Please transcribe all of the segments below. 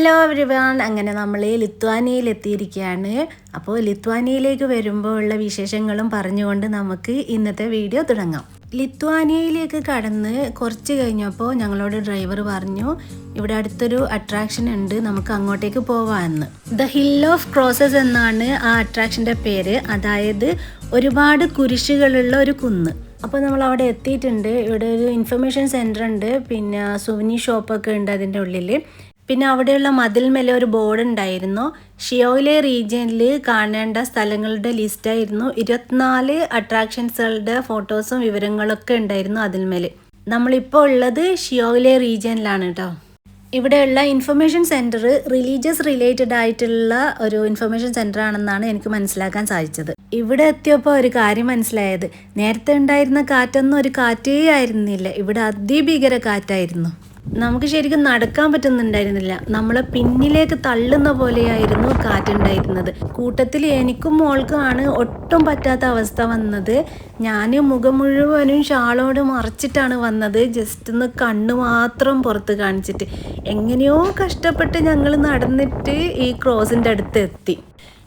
Hello everyone അങ്ങനെ നമ്മൾ ലിത്വാനിയയിൽ എത്തിയിരിക്കുകയാണ്. അപ്പോൾ ലിത്വാനിയയിലേക്ക് വരുമ്പോൾ ഉള്ള വിശേഷങ്ങളും പറഞ്ഞുകൊണ്ട് നമുക്ക് ഇന്നത്തെ വീഡിയോ തുടങ്ങാം. ലിത്വാനിയയിലേക്ക് കടന്ന് കുറച്ച് കഴിഞ്ഞപ്പോൾ ഞങ്ങളോട് ഡ്രൈവർ പറഞ്ഞു ഇവിടെ അടുത്തൊരു അട്രാക്ഷൻ ഉണ്ട് നമുക്ക് അങ്ങോട്ടേക്ക് പോവാമെന്ന് ദ ഹിൽ ഓഫ് ക്രോസസ് എന്നാണ് ആ അട്രാക്ഷന്റെ പേര്. അതായത് ഒരുപാട് കുരിശുകളുള്ള ഒരു കുന്ന്. അപ്പോൾ നമ്മൾ അവിടെ എത്തിയിട്ടുണ്ട്. ഇവിടെ ഒരു ഇൻഫർമേഷൻ സെന്റർ ഉണ്ട്. പിന്നെ സുവനി ഷോപ്പൊക്കെ ഉണ്ട് അതിന്റെ ഉള്ളിൽ പിന്നെ അവിടെയുള്ള മതിൽ മതിൽമേലെ ഒരു ബോർഡ് ഉണ്ടായിരുന്നു. ഷിയോയിലെ റീജിയനിൽ കാണേണ്ട സ്ഥലങ്ങളുടെ ലിസ്റ്റായിരുന്നു ഇരുപത്തിനാല് അട്രാക്ഷൻസുകളുടെ ഫോട്ടോസും വിവരങ്ങളൊക്കെ ഉണ്ടായിരുന്നു അതിന്മേൽ നമ്മളിപ്പോൾ ഉള്ളത് ഷിയോയിലെ റീജിയനിലാണ് കേട്ടോ ഇവിടെയുള്ള ഇൻഫർമേഷൻ സെന്റർ റിലീജിയസ് റിലേറ്റഡ് ആയിട്ടുള്ള ഒരു ഇൻഫർമേഷൻ സെന്റർ ആണെന്നാണ് എനിക്ക് മനസ്സിലാക്കാൻ സാധിച്ചത്. ഇവിടെ എത്തിയപ്പോൾ ഒരു കാര്യം മനസ്സിലായത്. നേരത്തെ ഉണ്ടായിരുന്ന കാറ്റൊന്നും ഒരു കാറ്റേ ആയിരുന്നില്ല. ഇവിടെ അതിഭീകര കാറ്റായിരുന്നു. നമുക്ക് ശരിക്കും നടക്കാൻ പറ്റുന്നുണ്ടായിരുന്നില്ല. നമ്മളെ പിന്നിലേക്ക് തള്ളുന്ന പോലെയായിരുന്നു കാറ്റുണ്ടായിരുന്നത്. കൂട്ടത്തിൽ എനിക്കും മോൾക്കുമാണ് ഒട്ടും പറ്റാത്ത അവസ്ഥ വന്നത്. ഞാൻ മുഖം മുഴുവനും ഷാളോട് മറച്ചിട്ടാണ് വന്നത്. ജസ്റ്റ് ഒന്ന് കണ്ണ് മാത്രം പുറത്ത് കാണിച്ചിട്ട്. എങ്ങനെയോ കഷ്ടപ്പെട്ട് ഞങ്ങൾ നടന്നിട്ട് ഈ ക്രോസിന്റെ അടുത്ത് എത്തി.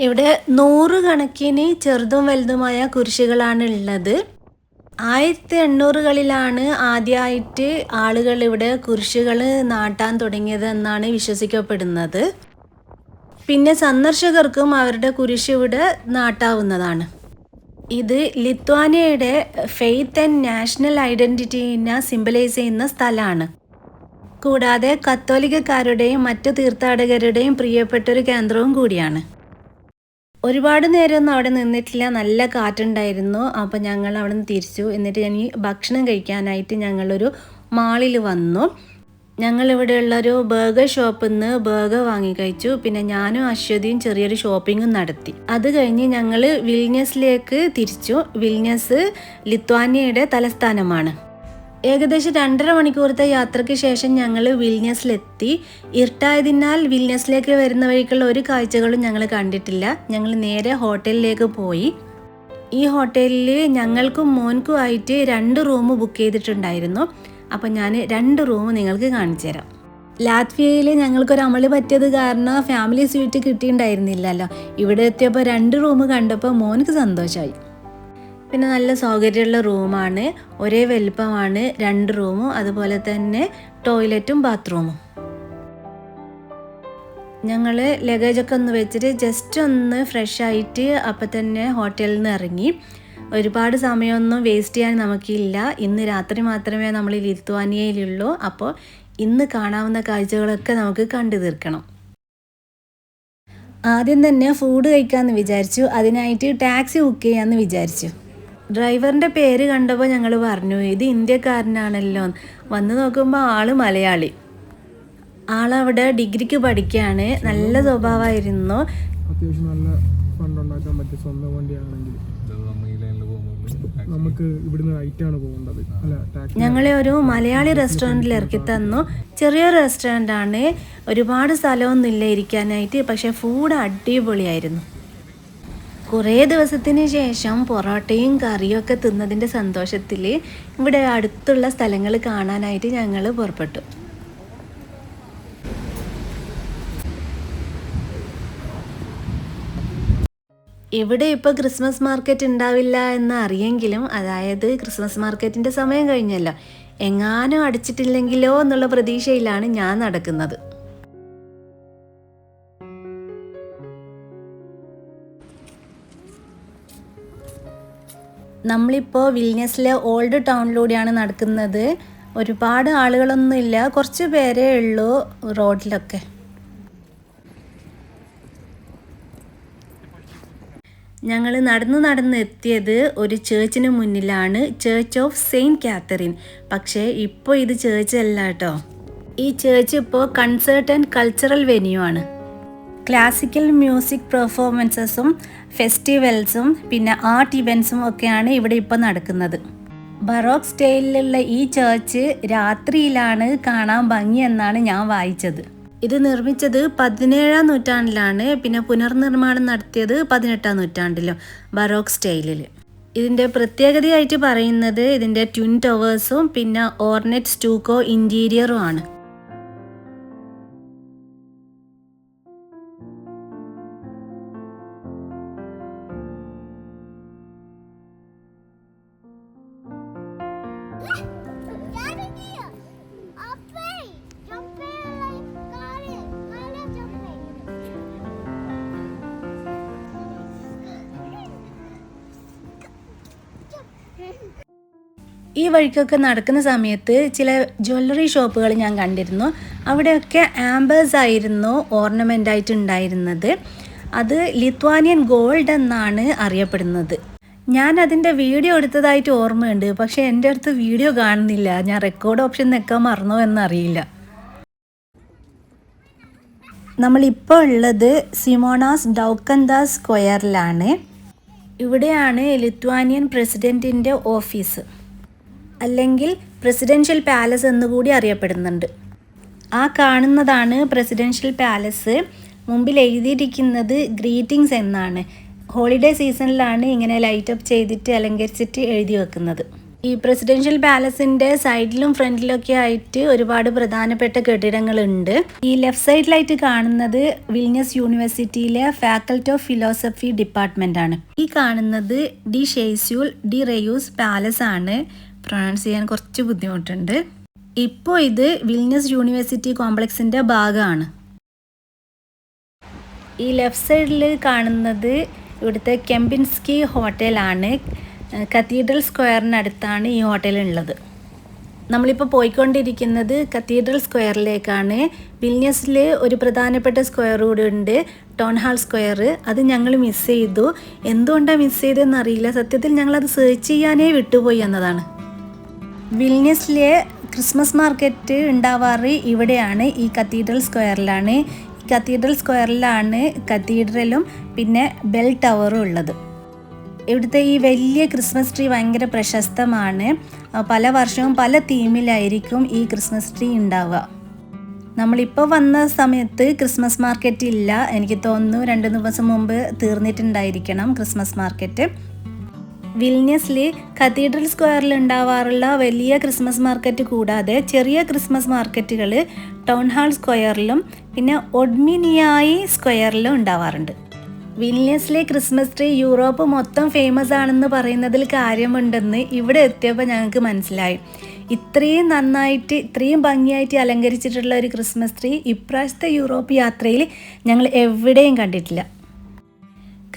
ഇവിടെ നൂറുകണക്കിന് ചെറുതും വലുതുമായ കുരിശുകളാണ് ഉള്ളത്. ആയിരത്തി എണ്ണൂറുകളിലാണ് ആദ്യമായിട്ട് ആളുകൾ ഇവിടെ കുരിശുകൾ നാട്ടാൻ തുടങ്ങിയതെന്നാണ് വിശ്വസിക്കപ്പെടുന്നത്. പിന്നെ സന്ദർശകർക്കും അവരുടെ കുരിശ് ഇവിടെ നാട്ടാവുന്നതാണ്. ഇത് ലിത്വാനിയയുടെ ഫെയ്ത്ത് ആൻഡ് നാഷണൽ ഐഡന്റിറ്റീനെ സിംബലൈസ് ചെയ്യുന്ന സ്ഥലമാണ്. കൂടാതെ കത്തോലിക്കക്കാരുടെയും മറ്റു തീർത്ഥാടകരുടെയും പ്രിയപ്പെട്ടൊരു കേന്ദ്രവും കൂടിയാണ്. ഒരുപാട് നേരമൊന്നും അവിടെ നിന്നിട്ടില്ല. നല്ല കാറ്റുണ്ടായിരുന്നു. അപ്പോൾ ഞങ്ങൾ അവിടെ നിന്ന് തിരിച്ചു. എന്നിട്ട് ഞാൻ ഈ ഭക്ഷണം കഴിക്കാനായിട്ട് ഞങ്ങളൊരു മാളിൽ വന്നു. ഞങ്ങളിവിടെയുള്ളൊരു ബർഗർ ഷോപ്പിൽ നിന്ന് ബർഗർ വാങ്ങി കഴിച്ചു. പിന്നെ ഞാനും അശ്വതിയും ചെറിയൊരു ഷോപ്പിങ്ങും നടത്തി. അത് കഴിഞ്ഞ് ഞങ്ങൾ വിൽനസിലേക്ക് തിരിച്ചു. വിൽനസ് ലിത്വാനിയയുടെ തലസ്ഥാനമാണ്. ഏകദേശം രണ്ടര മണിക്കൂറത്തെ യാത്രയ്ക്ക് ശേഷം ഞങ്ങൾ വിൽനസിലെത്തി ഇരുട്ടായതിനാൽ വിൽനസിലേക്ക് വരുന്ന വഴിക്കുള്ള ഒരു കാഴ്ചകളും ഞങ്ങൾ കണ്ടിട്ടില്ല. ഞങ്ങൾ നേരെ ഹോട്ടലിലേക്ക് പോയി. ഈ ഹോട്ടലിൽ ഞങ്ങൾക്കും മോൻക്കും ആയിട്ട് രണ്ട് റൂം ബുക്ക് ചെയ്തിട്ടുണ്ടായിരുന്നു. അപ്പം ഞാൻ രണ്ട് റൂം നിങ്ങൾക്ക് കാണിച്ചു തരാം. ലാത്വിയയിൽ ഞങ്ങൾക്കൊരു അമൾ പറ്റിയത് കാരണം ഫാമിലി സ്വീറ്റ് കിട്ടിയിട്ടുണ്ടായിരുന്നില്ലല്ലോ. ഇവിടെ എത്തിയപ്പോൾ രണ്ട് റൂം കണ്ടപ്പോൾ മോനക്ക് സന്തോഷമായി. പിന്നെ നല്ല സൗകര്യമുള്ള റൂമാണ്. ഒരേ വലിപ്പമാണ് രണ്ട് റൂമും. അതുപോലെ തന്നെ ടോയ്ലറ്റും ബാത്റൂമും. ഞങ്ങൾ ലഗേജൊക്കെ ഒന്ന് വെച്ചിട്ട് ജസ്റ്റ് ഒന്ന് ഫ്രഷ് ആയിട്ട് അപ്പം തന്നെ ഹോട്ടലിൽ നിന്ന് ഇറങ്ങി. ഒരുപാട് സമയമൊന്നും വേസ്റ്റ് ചെയ്യാൻ നമുക്കില്ല. ഇന്ന് രാത്രി മാത്രമേ നമ്മൾ ലിത്വാനിയയിലുള്ളൂ. അപ്പോൾ ഇന്ന് കാണാവുന്ന കാഴ്ചകളൊക്കെ നമുക്ക് കണ്ടു തീർക്കണം. ആദ്യം തന്നെ ഫുഡ് കഴിക്കാമെന്ന് വിചാരിച്ചു. അതിനായിട്ട് ടാക്സി ബുക്ക് ചെയ്യാമെന്ന് വിചാരിച്ചു. ഡ്രൈവറിന്റെ പേര് കണ്ടപ്പോൾ ഞങ്ങൾ പറഞ്ഞു ഇത് ഇന്ത്യക്കാരനാണല്ലോ. വന്ന് നോക്കുമ്പോൾ ആൾ മലയാളി. ആളവിടെ ഡിഗ്രിക്ക് പഠിക്കുകയാണ് നല്ല സ്വഭാവമായിരുന്നു. നമുക്ക് ഇവിടുന്ന് റൈറ്റാണ് പോകേണ്ടത്. അല്ല ടാക്സി ഞങ്ങളെ ഒരു മലയാളി റെസ്റ്റോറന്റിൽ ഇറക്കി തന്നു. ചെറിയൊരു റെസ്റ്റോറന്റ് ആണ് ഒരുപാട് സ്ഥലമൊന്നുമില്ല ഇരിക്കാനായിട്ട് പക്ഷേ ഫുഡ് അടിപൊളിയായിരുന്നു. കുറേ ദിവസത്തിന് ശേഷം പൊറോട്ടയും കറിയും ഒക്കെ തിന്നതിന്റെ സന്തോഷത്തിൽ ഇവിടെ അടുത്തുള്ള സ്ഥലങ്ങൾ കാണാനായിട്ട് ഞങ്ങൾ പുറപ്പെട്ടു. ഇവിടെ ഇപ്പോൾ ക്രിസ്മസ് മാർക്കറ്റ് ഉണ്ടാവില്ല എന്ന് അറിയെങ്കിലും അതായത് ക്രിസ്മസ് മാർക്കറ്റിന്റെ സമയം കഴിഞ്ഞല്ലോ. എങ്ങാനും അടിച്ചിട്ടില്ലെങ്കിലോ എന്നുള്ള പ്രതീക്ഷയിലാണ് ഞാൻ നടക്കുന്നത്. നമ്മളിപ്പോൾ വിൽനസിലെ ഓൾഡ് ടൗണിലൂടെയാണ് നടക്കുന്നത്. ഒരുപാട് ആളുകളൊന്നുമില്ല. കുറച്ച് പേരേ ഉള്ളൂ റോഡിലൊക്കെ. ഞങ്ങൾ നടന്ന് നടന്ന് എത്തിയത് ഒരു ചേർച്ചിന് മുന്നിലാണ്. ചേർച്ച് ഓഫ് സെയിന്റ് കാത്തറിൻ പക്ഷേ ഇപ്പോൾ ഇത് ചേർച്ച് അല്ല കേട്ടോ. ഈ ചേർച്ച് ഇപ്പോൾ കൺസേർട്ട് ആൻഡ് കൾച്ചറൽ വെന്യൂ ആണ്. ക്ലാസിക്കൽ മ്യൂസിക് പെർഫോമൻസസും ഫെസ്റ്റിവൽസും പിന്നെ ആർട്ട് ഇവൻസും ഒക്കെയാണ് ഇവിടെ ഇപ്പോൾ നടക്കുന്നത്. ബറോക്ക് സ്റ്റൈലിലുള്ള ഈ ചേർച്ച് രാത്രിയിലാണ് കാണാൻ ഭംഗി എന്നാണ് ഞാൻ വായിച്ചത്. ഇത് നിർമ്മിച്ചത് പതിനേഴാം നൂറ്റാണ്ടിലാണ് പിന്നെ പുനർനിർമ്മാണം നടത്തിയത് പതിനെട്ടാം നൂറ്റാണ്ടിലും ബറോക്ക് സ്റ്റൈലിൽ ഇതിന്റെ പ്രത്യേകതയായിട്ട് പറയുന്നത് ഇതിന്റെ ട്വിൻ ടവേഴ്സും പിന്നെ ഓർനെറ്റ് സ്റ്റൂക്കോ ഇന്റീരിയറും ആണ്. ഈ വഴിക്കൊക്കെ നടക്കുന്ന സമയത്ത് ചില ജ്വല്ലറി ഷോപ്പുകൾ ഞാൻ കണ്ടിരുന്നു. അവിടെയൊക്കെ ആംബേഴ്സ് ആയിരുന്നു ഓർണമെന്റ് ആയിട്ട് ഉണ്ടായിരുന്നത് അത് ലിത്വാനിയൻ ഗോൾഡ് എന്നാണ് അറിയപ്പെടുന്നത്. ഞാൻ അതിന്റെ വീഡിയോ എടുത്തതായിട്ട് ഓർമ്മയുണ്ട്. പക്ഷേ എന്റെ അടുത്ത് വീഡിയോ കാണുന്നില്ല. ഞാൻ റെക്കോർഡ് ഓപ്ഷൻ നിൽക്കാൻ മറന്നോ എന്നറിയില്ല. നമ്മളിപ്പോൾ ഉള്ളത് സിമോണാസ് ഡൗക്കന്താസ് സ്ക്വയറിലാണ്. ഇവിടെയാണ് ലിത്വാനിയൻ പ്രസിഡന്റിന്റെ ഓഫീസ്. അല്ലെങ്കിൽ പ്രസിഡൻഷ്യൽ പാലസ് എന്നുകൂടി അറിയപ്പെടുന്നുണ്ട്. ആ കാണുന്നതാണ് പ്രസിഡൻഷ്യൽ പാലസ് മുമ്പിൽ എഴുതിയിരിക്കുന്നത് ഗ്രീറ്റിംഗ്സ് എന്നാണ്. ഹോളിഡേ സീസണിലാണ് ഇങ്ങനെ ലൈറ്റ് അപ്പ് ചെയ്തിട്ട് അലങ്കരിച്ചിട്ട് എഴുതി വെക്കുന്നത്. ഈ പ്രസിഡൻഷ്യൽ പാലസിന്റെ സൈഡിലും ഫ്രണ്ടിലൊക്കെ ആയിട്ട് ഒരുപാട് പ്രധാനപ്പെട്ട കെട്ടിടങ്ങളുണ്ട്. ഈ ലെഫ്റ്റ് സൈഡിലായിട്ട് കാണുന്നത് വിൽനിയസ് യൂണിവേഴ്സിറ്റിയിലെ ഫാക്കൽറ്റി ഓഫ് ഫിലോസഫി ഡിപ്പാർട്ട്മെന്റ് ആണ്. ഈ കാണുന്നത് ഡി ഷെയ്സ്യൂൾ ഡി റെയൂസ് പാലസ് ആണ്. പ്രൊണൗൺസ് ചെയ്യാൻ കുറച്ച് ബുദ്ധിമുട്ടുണ്ട്. ഇപ്പോൾ ഇത് വിൽനസ് യൂണിവേഴ്സിറ്റി കോംപ്ലക്സിന്റെ ഭാഗമാണ്. ഈ ലെഫ്റ്റ് സൈഡിൽ കാണുന്നത് ഇവിടുത്തെ കെമ്പിൻസ്കി ഹോട്ടലാണ്. കത്തീഡ്രൽ സ്ക്വയറിനടുത്താണ് ഈ ഹോട്ടൽ ഉള്ളത് നമ്മളിപ്പോൾ പോയിക്കൊണ്ടിരിക്കുന്നത് കത്തീഡ്രൽ സ്ക്വയറിലേക്കാണ്. വില്യസിൽ ഒരു പ്രധാനപ്പെട്ട സ്ക്വയർ കൂടെ ഉണ്ട് ടൗൺ ഹാൾ സ്ക്വയർ. അത് ഞങ്ങൾ മിസ് ചെയ്തു. എന്തുകൊണ്ടാണ് മിസ് ചെയ്തതെന്ന് അറിയില്ല സത്യത്തിൽ ഞങ്ങളത് സെർച്ച് ചെയ്യാനേ വിട്ടുപോയി എന്നതാണ്. വിൽനിയസിലെ ക്രിസ്മസ് മാർക്കറ്റ് ഉണ്ടാവാറ് ഇവിടെയാണ് ഈ കത്തീഡ്രൽ സ്ക്വയറിലാണ്. ഈ കത്തീഡ്രൽ സ്ക്വയറിലാണ് കത്തീഡ്രലും പിന്നെ ബെൽ ടവറും ഉള്ളത്. ഇവിടുത്തെ ഈ വലിയ ക്രിസ്മസ് ട്രീ ഭയങ്കര പ്രശസ്തമാണ്. പല വർഷവും പല തീമിലായിരിക്കും ഈ ക്രിസ്മസ് ട്രീ ഉണ്ടാവുക. നമ്മളിപ്പോൾ വന്ന സമയത്ത് ക്രിസ്മസ് മാർക്കറ്റ് ഇല്ല. എനിക്ക് തോന്നുന്നു രണ്ട് ദിവസം മുമ്പ് തീർന്നിട്ടുണ്ടായിരിക്കണം ക്രിസ്മസ് മാർക്കറ്റ്. വിൽനിയസിൽ കത്തീഡ്രൽ സ്ക്വയറിൽ ഉണ്ടാവാറുള്ള വലിയ ക്രിസ്മസ് മാർക്കറ്റ് കൂടാതെ ചെറിയ ക്രിസ്മസ് മാർക്കറ്റുകൾ ടൗൺ ഹാൾ സ്ക്വയറിലും പിന്നെ ഒഡ്മിനിയായി സ്ക്വയറിലും ഉണ്ടാവാറുണ്ട്. വിൽനിയസിലെ ക്രിസ്മസ് ട്രീ യൂറോപ്പ് മൊത്തം ഫേമസ് ആണെന്ന് പറയുന്നതിൽ കാര്യമുണ്ടെന്ന് ഇവിടെ എത്തിയപ്പോൾ ഞങ്ങൾക്ക് മനസ്സിലായി. ഇത്രയും നന്നായിട്ട് ഇത്രയും ഭംഗിയായിട്ട് അലങ്കരിച്ചിട്ടുള്ള ഒരു ക്രിസ്മസ് ട്രീ ഇപ്രാവശ്യത്തെ യൂറോപ്പ് യാത്രയിൽ ഞങ്ങൾ എവിടെയും കണ്ടിട്ടില്ല.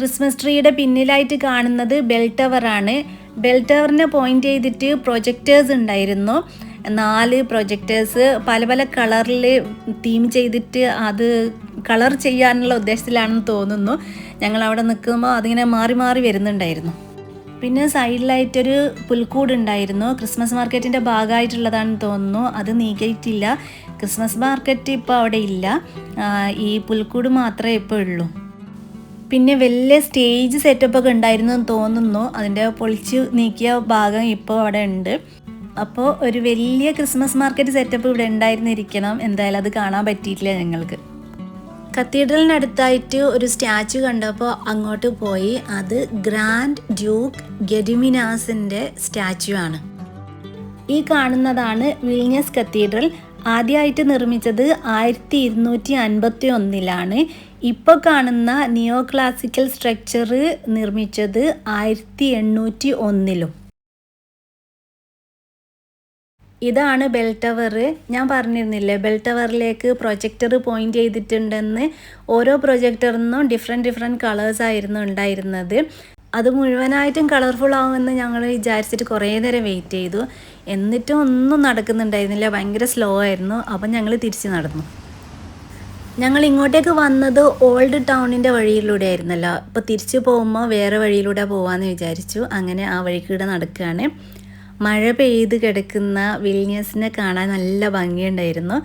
ക്രിസ്മസ് ട്രീയുടെ പിന്നിലായിട്ട് കാണുന്നത് ബെൽ ടവറാണ് ബെൽ ടവറിനെ പോയിന്റ് ചെയ്തിട്ട് പ്രൊജക്ടേഴ്സ് ഉണ്ടായിരുന്നു. നാല് പ്രൊജക്ടേഴ്സ് പല പല കളറിൽ തീം ചെയ്തിട്ട് അത് കളർ ചെയ്യാനുള്ള ഉദ്ദേശത്തിലാണെന്ന് തോന്നുന്നു. ഞങ്ങൾ അവിടെ നിൽക്കുമ്പോൾ അതിങ്ങനെ മാറി മാറി വരുന്നുണ്ടായിരുന്നു. പിന്നെ സൈഡിലായിട്ടൊരു പുൽക്കൂട് ഉണ്ടായിരുന്നു. ക്രിസ്മസ് മാർക്കറ്റിന്റെ ഭാഗമായിട്ടുള്ളതാണെന്ന് തോന്നുന്നു. അത് നീക്കിയിട്ടില്ല. ക്രിസ്മസ് മാർക്കറ്റ് ഇപ്പോൾ അവിടെ ഇല്ല. ഈ പുൽക്കൂട് മാത്രമേ ഇപ്പോൾ ഉള്ളൂ. പിന്നെ വലിയ സ്റ്റേജ് സെറ്റപ്പ് ഒക്കെ ഉണ്ടായിരുന്നു എന്ന് തോന്നുന്നു. അതിന്റെ പൊളിച്ച് നീക്കിയ ഭാഗം ഇപ്പോൾ അവിടെ ഉണ്ട്. അപ്പോൾ ഒരു വലിയ ക്രിസ്മസ് മാർക്കറ്റ് സെറ്റപ്പ് ഇവിടെ ഉണ്ടായിരുന്നിരിക്കണം. എന്തായാലും അത് കാണാൻ പറ്റിയിട്ടില്ല ഞങ്ങൾക്ക്. കത്തീഡ്രലിനടുത്തായിട്ട് ഒരു സ്റ്റാച്ചു കണ്ടപ്പോൾ അങ്ങോട്ട് പോയി. അത് ഗ്രാൻഡ് ഡ്യൂക്ക് ഗെഡിമിനാസിന്റെ സ്റ്റാച്ചു ആണ്. ഈ കാണുന്നതാണ് വിൽനിയസ് കത്തീഡ്രൽ. ആദ്യമായിട്ട് നിർമ്മിച്ചത് ആയിരത്തി ഇരുന്നൂറ്റി അൻപത്തി ഒന്നിലാണ് ഇപ്പോൾ കാണുന്ന നിയോ ക്ലാസിക്കൽ സ്ട്രക്ചർ നിർമ്മിച്ചത് ആയിരത്തി എണ്ണൂറ്റി ഒന്നിലും ഇതാണ് ബെൽ ടവർ ഞാൻ പറഞ്ഞിരുന്നില്ലേ ബെൽ ടവറിലേക്ക് പ്രൊജക്ടർ പോയിന്റ് ചെയ്തിട്ടുണ്ടെന്ന് ഓരോ പ്രൊജക്ടറിൽ നിന്നും ഡിഫറെന്റ് ഡിഫറെന്റ് കളേഴ്സ് ആയിരുന്നു ഉണ്ടായിരുന്നത്. അത് മുഴുവനായിട്ടും കളർഫുൾ ആവുമെന്ന് ഞങ്ങൾ വിചാരിച്ചിട്ട് കുറേ നേരം വെയിറ്റ് ചെയ്തു. എന്നിട്ടും ഒന്നും നടക്കുന്നുണ്ടായിരുന്നില്ല. ഭയങ്കര സ്ലോ ആയിരുന്നു. അപ്പം ഞങ്ങൾ തിരിച്ച് നടന്നു. ഞങ്ങൾ ഇങ്ങോട്ടേക്ക് വന്നത് ഓൾഡ് ടൗണിന്റെ വഴിയിലൂടെ ആയിരുന്നല്ലോ. അപ്പോൾ തിരിച്ചു പോകുമ്പോൾ വേറെ വഴിയിലൂടെ പോകാമെന്ന് വിചാരിച്ചു. അങ്ങനെ ആ വഴിക്കൂടെ നടക്കുകയാണ് മഴ പെയ്ത് കിടക്കുന്ന വിൽനിയസിനെ കാണാൻ നല്ല ഭംഗിയുണ്ടായിരുന്നു.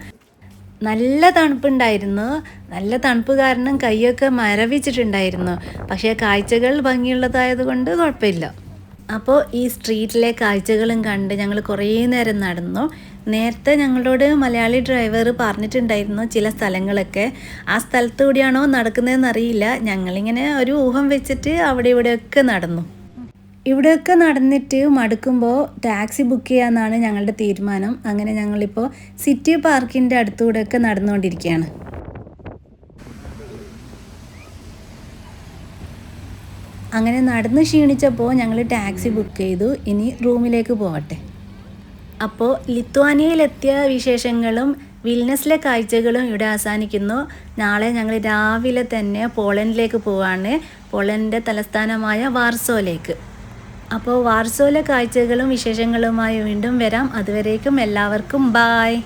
നല്ല തണുപ്പുണ്ടായിരുന്നു. നല്ല തണുപ്പ് കാരണം കൈയൊക്കെ മരവിച്ചിട്ടുണ്ടായിരുന്നു. പക്ഷേ കാഴ്ചകൾ ഭംഗിയുള്ളതായതുകൊണ്ട് കുഴപ്പമില്ല. അപ്പോൾ ഈ സ്ട്രീറ്റിലെ കാഴ്ചകളും കണ്ട് ഞങ്ങൾ കുറേ നേരം നടന്നു. നേരത്തെ ഞങ്ങളോട് മലയാളി ഡ്രൈവർ പറഞ്ഞിട്ടുണ്ടായിരുന്നു ചില സ്ഥലങ്ങളൊക്കെ. ആ സ്ഥലത്ത് കൂടിയാണോ നടക്കുന്നതെന്ന് അറിയില്ല. ഞങ്ങളിങ്ങനെ ഒരു ഊഹം വെച്ചിട്ട് അവിടെ ഇവിടെയൊക്കെ നടന്നു. ഇവിടെയൊക്കെ നടന്നിട്ട് മടുക്കുമ്പോൾ ടാക്സി ബുക്ക് ചെയ്യാമെന്നാണ് ഞങ്ങളുടെ തീരുമാനം. അങ്ങനെ ഞങ്ങളിപ്പോൾ സിറ്റി പാർക്കിന്റെ അടുത്തുകൂടെയൊക്കെ നടന്നുകൊണ്ടിരിക്കുകയാണ്. അങ്ങനെ നടന്ന് ക്ഷീണിച്ചപ്പോൾ ഞങ്ങൾ ടാക്സി ബുക്ക് ചെയ്തു. ഇനി റൂമിലേക്ക് പോകട്ടെ അപ്പോൾ ലിത്വാനിയയിലെത്തിയ വിശേഷങ്ങളും വിൽനസിലെ കാഴ്ചകളും ഇവിടെ അവസാനിക്കുന്നു. നാളെ ഞങ്ങൾ രാവിലെ തന്നെ പോളണ്ടിലേക്ക് പോവാണ്. പോളണ്ടിന്റെ തലസ്ഥാനമായ വാർസോയിലേക്ക്. അപ്പോൾ വാർസോയിലെ കാഴ്ചകളും വിശേഷങ്ങളുമായി വീണ്ടും വരാം. അതുവരേക്കും എല്ലാവർക്കും ബായ്